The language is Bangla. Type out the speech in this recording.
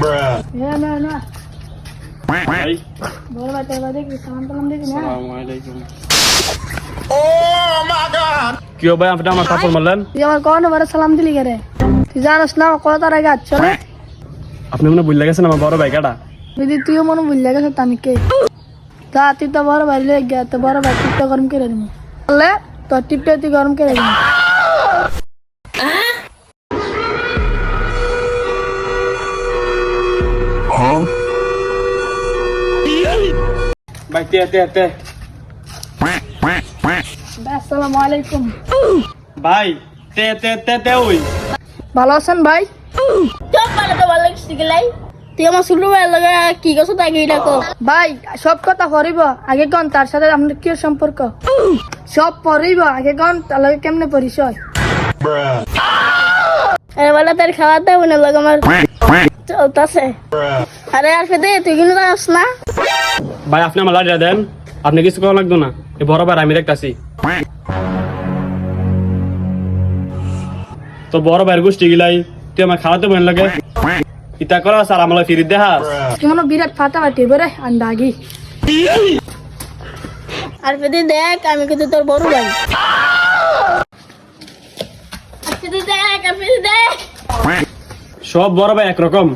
না না না ভাই বড় ভাই তোর ভাই দেখি সালাম টালাম দেখি না আসসালামু আলাইকুম কি হো ভাই আপনি আমার কাপড় মারলেন তুই আমার কখন বড় সালাম দিলি রে তুই জানিস না কত তার আগে রে আপনি মনে ভুলে গেছেন আমার বড় ভাই কাটা দিদি তুইও মনে ভুলে গেছে তো আমি কে তা তুই তো বড় ভাই লেগে তো বড় ভাই টিপটা গরম করে দিবি বললে তোর টিপটা তুই গরম করে দিবি ভাই তে তে তে। আসসালামু আলাইকুম। ভাই তে তে তে তে ওই। ভালো আছেন ভাই? সব ভালো তো ভালো লাগছে গেলাই তুই আমার ছোট ভাই লাগে কি করছ তাকে এটা কো ভাই সব কথা পড়িব আগে কন তার সাথে আপনার কি সম্পর্ক? সব পড়িব। আগে কন তার লগে কেমনে পরিচয়? আরে বলে তোর খাওয়া দাওয়া না লাগে আমার? চলতেছে। আরে আর ফেদে তুই কিন্তু না? ভাই আপনি আমার লাড়িয়া দেন। আপনি কিছু করা লাগতো না। এই বড় ভাই আমি দেখতাছি। তো বড় ভাইয়ের গোষ্ঠী গিলাই তুই আমার খাওয়াতে বোন লাগে ইতা করা স্যার আমার ফিরি দেহাস কেমন বিরাট ফাটাফাটি বেরে আন্দাগি আর ফেদে দেখ আমি কিন্তু তোর বড় ভাই। সব বড় ভাই একরকম।